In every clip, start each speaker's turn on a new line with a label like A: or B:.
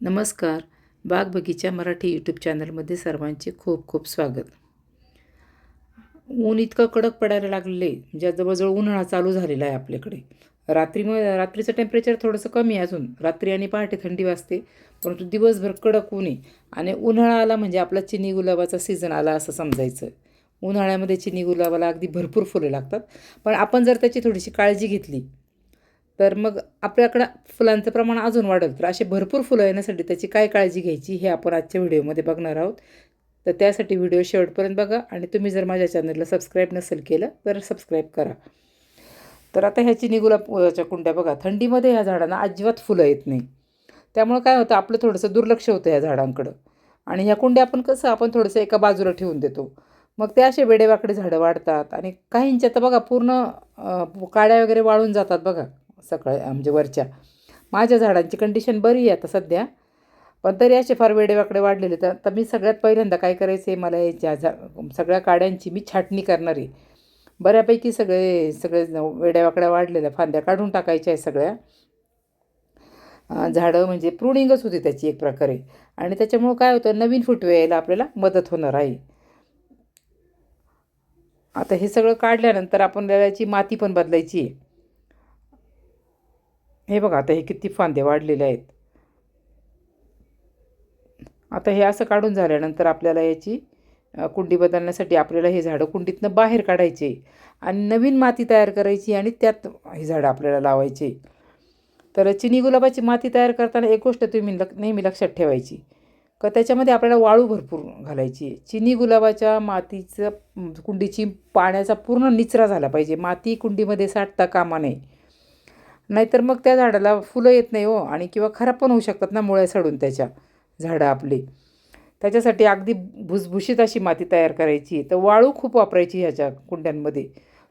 A: नमस्कार. बाग बगीचा मराठी यूट्यूब चॅनलमध्ये सर्वांचे खूप खूप स्वागत. ऊन इतकं कडक पडायला लागलेलं आहे म्हणजे जवळजवळ उन्हाळा चालू झालेला आहे आपल्याकडे. रात्री मग रात्रीचं टेम्परेचर थोडंसं कमी आहे अजून. रात्री आणि पहाटे थंडी वाजते परंतु दिवसभर कडक ऊन आहे. आणि उन्हाळा आला म्हणजे आपला चिनी गुलाबाचा सीझन आला असं समजायचं. उन्हाळ्यामध्ये चिनी गुलाबाला अगदी भरपूर फुलं लागतात. पण आपण जर त्याची थोडीशी काळजी घेतली तर मग आपल्याकडं फुलांचं प्रमाण अजून वाढेल. तर असे भरपूर फुलं येण्यासाठी त्याची काय काळजी घ्यायची हे आपण आजच्या व्हिडिओमध्ये बघणार आहोत. तर त्यासाठी व्हिडिओ शेवटपर्यंत बघा आणि तुम्ही जर माझ्या चॅनलला सबस्क्राईब नसेल केलं तर सबस्क्राईब करा. तर आता ह्या चिनी गुलाबाच्या कुंड्या बघा. थंडीमध्ये ह्या झाडांना अजिबात फुलं येत नाही. त्यामुळं काय होतं आपलं थोडंसं दुर्लक्ष होतं ह्या झाडांकडं. आणि ह्या कुंड्या आपण कसं आपण थोडंसं एका बाजूला ठेवून देतो. मग ते असे वेडेवाकडे झाडं वाढतात आणि काहींच्या तर बघा पूर्ण काड्या वगैरे वाळून जातात बघा. सकाळी म्हणजे वरच्या. माझ्या झाडांची कंडिशन बरी आहे आता सध्या पण तरी असे फार वेडेवाकडे वाढलेले तर तर मी सगळ्यात पहिल्यांदा काय करायचं आहे मला याच्या झा सगळ्या काड्यांची मी छाटणी करणार आहे. बऱ्यापैकी सगळे सगळे वेड्यावाकड्या वाढलेल्या फांद्या काढून टाकायच्या आहे सगळ्या. झाडं म्हणजे प्रुणिंगच होती त्याची एक प्रकारे. आणि त्याच्यामुळं काय होतं नवीन फुटवे यायला आपल्याला मदत होणार आहे. आता हे सगळं काढल्यानंतर आपण याची माती पण बदलायची आहे. हे बघा आता हे किती फांदे वाढलेले आहेत. आता हे असं काढून झाल्यानंतर आपल्याला याची कुंडी बदलण्यासाठी आपल्याला हे झाडं कुंडीतनं बाहेर काढायचे आणि नवीन माती तयार करायची आणि त्यात हे झाडं आपल्याला लावायचे. तर चिनी गुलाबाची माती तयार करताना एक गोष्ट तुम्ही लक नेहमी लक्षात ठेवायची का त्याच्यामध्ये आपल्याला वाळू भरपूर घालायची. चिनी गुलाबाच्या मातीचं कुंडीची पाण्याचा पूर्ण निचरा झाला पाहिजे. माती कुंडीमध्ये साठता कामा नये. नाहीतर मग त्या झाडाला फुलं येत नाही हो. आणि किंवा खराब पण होऊ शकतात ना मुळ्या सडून त्याच्या झाडं आपली. त्याच्यासाठी अगदी भुसभुशीत अशी माती तयार करायची. तर वाळू खूप वापरायची ह्याच्या कुंड्यांमध्ये.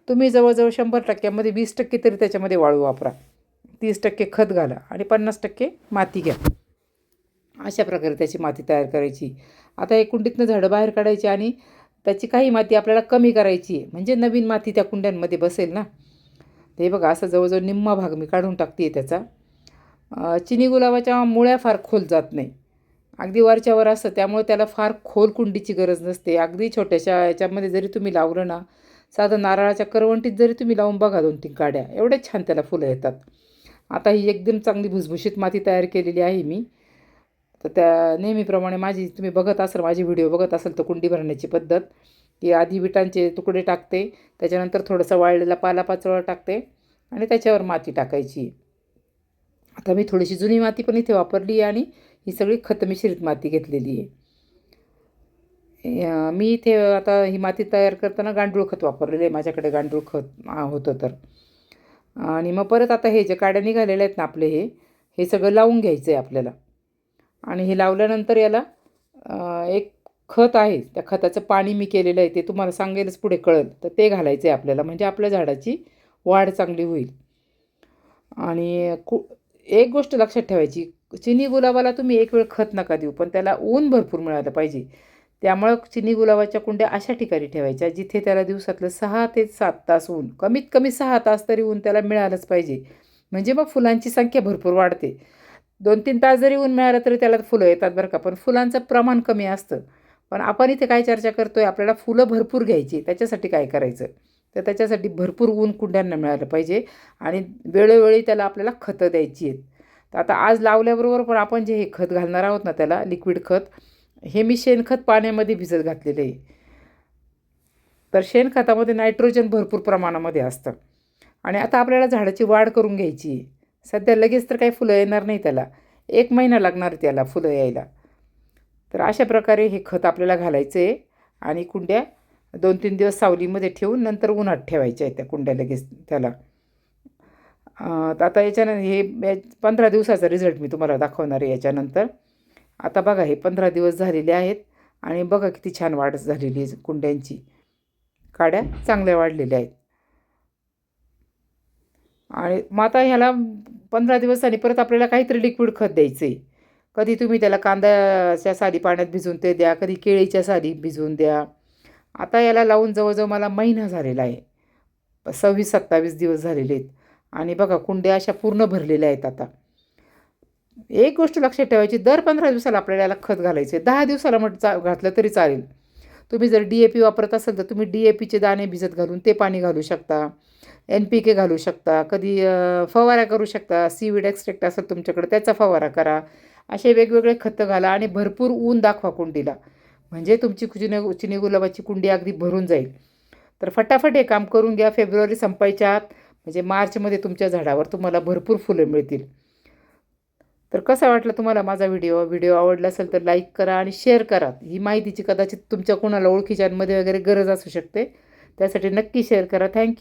A: तुम्ही जवळजवळ शंभर टक्क्यामध्ये वीस टक्के तरी त्याच्यामध्ये वाळू वापरा. तीस टक्के खत घाला आणि पन्नास टक्के माती घ्या. अशा प्रकारे त्याची माती तयार करायची. आता एक कुंडीतनं झाडं बाहेर काढायची आणि त्याची काही माती आपल्याला कमी करायची. म्हणजे नवीन माती त्या कुंड्यांमध्ये बसेल ना. हे बघा असं जवळजवळ निम्मा भाग मी काढून टाकते त्याचा. चिनी गुलाबाच्या मुळ्या फार खोल जात नाही. अगदी वरच्यावर असतं त्यामुळे त्याला फार खोल कुंडीची गरज नसते. अगदी छोट्याशा याच्यामध्ये जरी तुम्ही लावलं ना साधं नारळाच्या करवंटीत जरी तुम्ही लावून बघा दोन तीन काड्या एवढ्या छान त्याला फुलं येतात. आता ही एकदम चांगली भुसभुशीत माती तयार केलेली आहे मी. तर त्या नेहमीप्रमाणे माझी तुम्ही बघत असाल माझी व्हिडिओ बघत असाल तर कुंडी भरण्याची पद्धत. की आधी विटांचे तुकडे टाकते त्याच्यानंतर थोडंसं वाळलेला पालापाचोळा टाकते आणि त्याच्यावर माती टाकायची. आता मी थोडीशी जुनी माती पण इथे वापरली आहे आणि ही सगळी खत मिश्रित माती घेतलेली आहे. मी इथे आता ही माती तयार करताना गांडूळ खत वापरलेलं आहे माझ्याकडे गांडूळ खत होतं तर. आणि मग परत आता हे जे काड्या निघालेले आहेत ना आपले हे हे सगळं लावून घ्यायचं आहे आपल्याला. आणि हे लावल्यानंतर याला एक खत आहे त्या खताचं पाणी मी केलेलं आहे ते तुम्हाला सांगेलच पुढे कळेल. तर ते घालायचं आहे आपल्याला म्हणजे आपल्या झाडाची वाढ चांगली होईल. आणि कु एक गोष्ट लक्षात ठेवायची चिनी गुलाबाला तुम्ही एक वेळ खत नका देऊ पण त्याला ऊन भरपूर मिळालं पाहिजे. त्यामुळं चिनी गुलाबाच्या कुंड्या अशा ठिकाणी ठेवायच्या जिथे त्याला दिवसातलं सहा ते सात तास ऊन कमीत कमी सहा तास तरी ऊन त्याला मिळालंच पाहिजे. म्हणजे मग फुलांची संख्या भरपूर वाढते. दोन तीन तास जरी ऊन मिळालं तरी त्याला फुलं येतात बरं का पण फुलांचं प्रमाण कमी असतं. पण आपण इथे काय चर्चा करतो आहे आपल्याला फुलं भरपूर घ्यायची. त्याच्यासाठी काय करायचं? तर त्याच्यासाठी भरपूर ऊन कुंड्यांना मिळालं पाहिजे आणि वेळोवेळी त्याला आपल्याला खतं द्यायची आहेत. तर आता आज लावल्याबरोबर पण आपण जे हे खत घालणार आहोत ना त्याला लिक्विड खत हे मी शेणखत पाण्यामध्ये भिजत घातलेलं आहे. तर शेणखतामध्ये नायट्रोजन भरपूर प्रमाणामध्ये असतं. आणि आता आपल्याला झाडाची वाढ करून घ्यायची आहे. सध्या लगेच तर काही फुलं येणार नाही त्याला. एक महिना लागणार त्याला फुलं यायला. तर अशा प्रकारे हे खत आपल्याला घालायचं आहे आणि कुंड्या दोन तीन दिवस सावलीमध्ये ठेवून नंतर उन्हात ठेवायच्या आहे त्या कुंड्या लगेच त्याला. आता याच्यानं हे पंधरा दिवसाचा रिझल्ट मी तुम्हाला दाखवणार आहे याच्यानंतर. आता बघा हे पंधरा दिवस झालेले आहेत आणि बघा किती छान वाढ झालेली आहे कुंड्यांची. काड्या चांगल्या वाढलेल्या आहेत. आणि मग आता ह्याला पंधरा दिवसांनी परत आपल्याला काहीतरी लिक्विड खत द्यायचं आहे कधी तुम्ही त्याला कांद्याच्या साली पाण्यात भिजवून ते द्या कधी केळीच्या साली भिजवून द्या. आता याला लावून जवळजवळ मला महिना झालेला आहे. सव्वीस सत्तावीस दिवस झालेले आहेत. आणि बघा कुंड्या अशा पूर्ण भरलेल्या आहेत आता. एक गोष्ट लक्षात ठेवायची दर पंधरा दिवसाला आपल्याला याला खत घालायचे दहा दिवसाला म्हट चा घातलं तरी चालेल. तुम्ही जर डी ए पी वापरत असाल तर तुम्ही डी ए पीचे दाणे भिजत घालून ते पाणी घालू शकता. एन पी के घालू शकता. कधी फवारा करू शकता. सीविड एक्स्ट्रेक्ट असेल तुमच्याकडे त्याचा फवारा करा. असे वेगवेगळे खतं घाला आणि भरपूर ऊन दाखवा कुंडीला. म्हणजे तुमची चिने चिनी गुलाबाची कुंडी अगदी भरून जाईल. तर फटाफट हे काम करून घ्या. फेब्रुवारी संपायच्या आत म्हणजे मार्चमध्ये तुमच्या झाडावर तुम्हाला भरपूर फुलं मिळतील. तर कसा वाटला तुम्हाला माझा व्हिडिओ? व्हिडिओ आवडला असेल तर लाईक करा आणि शेअर करा. ही माहितीची कदाचित तुमच्या कोणाला ओळखीच्यांमध्ये वगैरे गरज असू शकते. त्यासाठी नक्की शेअर करा. थँक्यू.